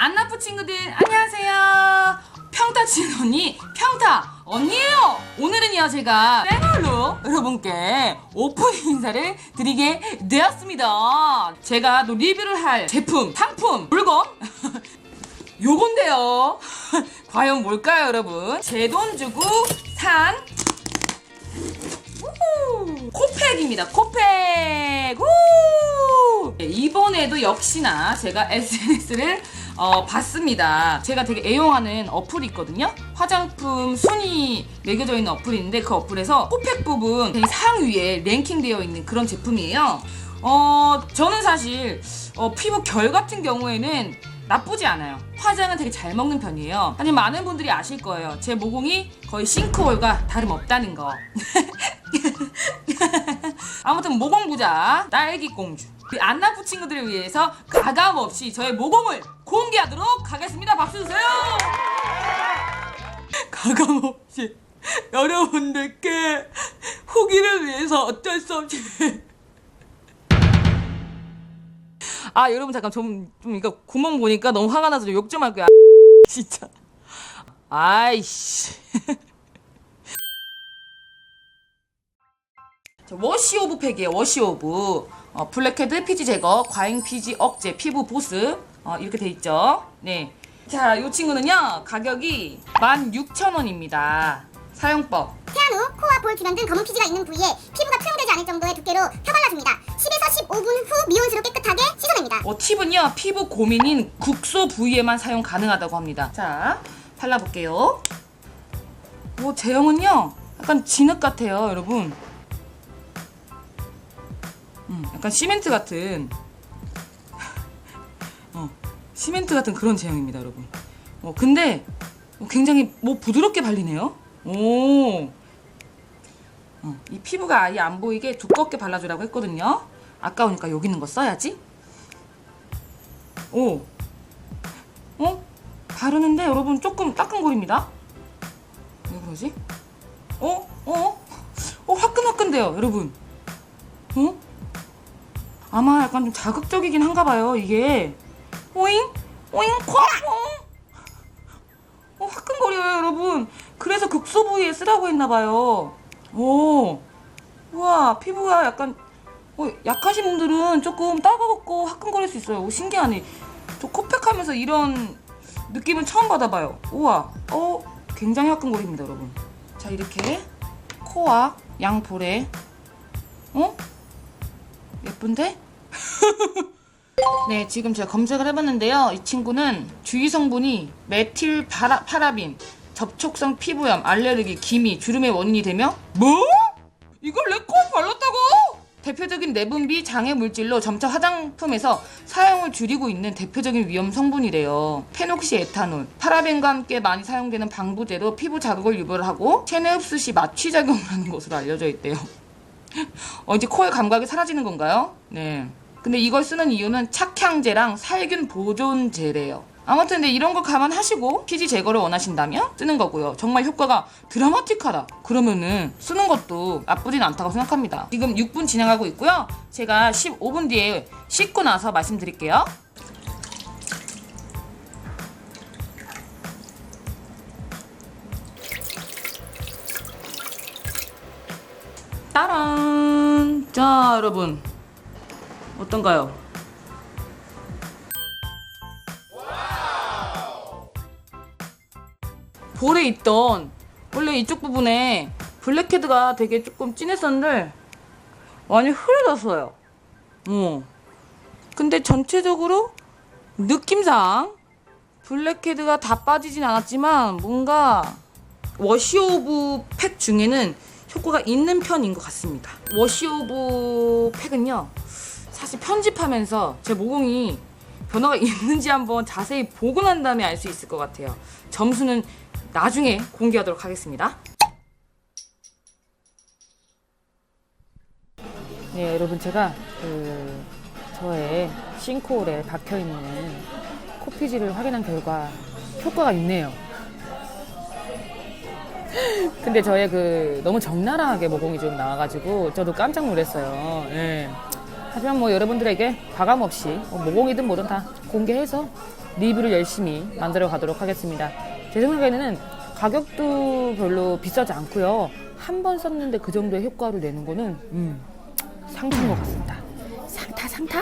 안나프 친구들 안녕하세요. 평타 치는 언니 평타 언니예요. 오늘은요 제가 생얼로 여러분께 오프닝 인사를 드리게 되었습니다. 제가 또 리뷰를 할 제품, 상품, 물건 요건데요. 과연 뭘까요, 여러분? 제 돈 주고 산 우후! 코팩입니다. 코팩. 우! 네, 이번에도 역시나 제가 SNS를 어, 봤습니다. 제가 되게 애용하는 어플이 있거든요. 화장품 순위 매겨져 있는 어플인데 그 어플에서 코팩 부분 상위에 랭킹되어 있는 그런 제품이에요. 어, 저는 사실 어, 피부 결 같은 경우에는 나쁘지 않아요. 화장은 되게 잘 먹는 편이에요. 하지만 많은 분들이 아실 거예요. 제 모공이 거의 싱크홀과 다름없다는 거. 아무튼 모공 부자 딸기 공주. 우리 안나프 친구들을 위해서 가감 없이 저의 모공을 공개하도록 하겠습니다. 박수 주세요. 가감 없이 여러분들께 후기를 위해서 어쩔 수 없이 아 여러분 잠깐 좀, 좀 이거 구멍 보니까 너무 화가 나서 욕 좀 할게요 진짜 아이씨 워시 오브 팩이에요 워시 오브. 어, 블랙헤드 피지 제거 과잉 피지 억제 피부 보습. 어, 이렇게 돼 있죠? 네 자 이 친구는요 가격이 16,000원입니다. 사용법. 세안 후 코와 볼 주변 등 검은 피지가 있는 부위에 피부가 투영되지 않을 정도의 두께로 펴발라줍니다. 10에서 15분 후 미온수로 깨끗하게 씻어냅니다. 어, 팁은요 피부 고민인 국소 부위에만 사용 가능하다고 합니다. 자 발라볼게요. 오 제형은요 약간 진흙 같아요 여러분 음, 약간 시멘트 같은 어, 시멘트 같은 그런 제형입니다 여러분 어, 근데 어, 굉장히 뭐 부드럽게 발리네요 오 어, 이 피부가 아예 안 보이게 두껍게 발라주라고 했거든요 아까우니까 여기 있는 거 써야지 오. 어? 바르는데 여러분 조금 따끔거립니다. 왜 그러지? 어? 어? 어, 화끈화끈돼요, 여러분. 어? 아마 약간 좀 자극적이긴 한가 봐요, 이게. 오잉? 오잉? 콱! 어, 화끈거려요, 여러분. 그래서 극소 부위에 쓰라고 했나 봐요. 오. 우와, 피부가 약간 어, 약하신 분들은 조금 따가웠고 화끈거릴 수 있어요. 오, 신기하네. 저 코팩 하면서 이런 느낌은 처음 받아봐요. 우와, 어, 굉장히 화끈거립니다, 여러분. 자, 이렇게 코와 양볼에, 어? 예쁜데? 네, 지금 제가 검색을 해봤는데요. 이 친구는 주의 성분이 메틸 파라, 파라빈, 접촉성 피부염, 알레르기, 기미, 주름의 원인이 되며 뭐? 이걸 내 코에 발랐다고? 대표적인 내분비 장애 물질로 점차 화장품에서 사용을 줄이고 있는 대표적인 위험 성분이래요. 페녹시 에탄올, 파라벤과 함께 많이 사용되는 방부제로 피부 자극을 유발을 하고 체내 흡수 시 마취 작용을 하는 것으로 알려져 있대요. 어, 이제 코의 감각이 사라지는 건가요? 네. 근데 이걸 쓰는 이유는 착향제랑 살균 보존제래요. 아무튼 근데 이런 걸 감안하시고 피지 제거를 원하신다면 쓰는 거고요. 정말 효과가 드라마틱하다. 그러면은 쓰는 것도 나쁘진 않다고 생각합니다. 지금 6분 진행하고 있고요. 제가 15분 뒤에 씻고 나서 말씀드릴게요. 자, 여러분. 어떤가요? 볼에 있던 원래 이쪽 부분에 블랙헤드가 되게 조금 진했었는데 많이 흐려졌어요. 어. 근데 전체적으로 느낌상 블랙헤드가 다 빠지진 않았지만 뭔가 워시 오브 팩 중에는 효과가 있는 편인 것 같습니다. 워시 오브 팩은요, 사실 편집하면서 제 모공이 변화가 있는지 한번 자세히 보고 난 다음에 알 수 있을 것 같아요. 점수는 나중에 공개하도록 하겠습니다. 네, 여러분 제가 그 저의 싱크홀에 박혀 있는 코피지를 확인한 결과 효과가 있네요. 근데 저의 그 너무 적나라하게 모공이 좀 나와가지고 저도 깜짝 놀랐어요. 예. 하지만 뭐 여러분들에게 과감 없이 뭐 모공이든 뭐든 다 공개해서 리뷰를 열심히 만들어 가도록 하겠습니다. 제 생각에는 가격도 별로 비싸지 않고요. 한 번 썼는데 그 정도의 효과를 내는 거는 음, 상타인 것 같습니다. 상타 상타.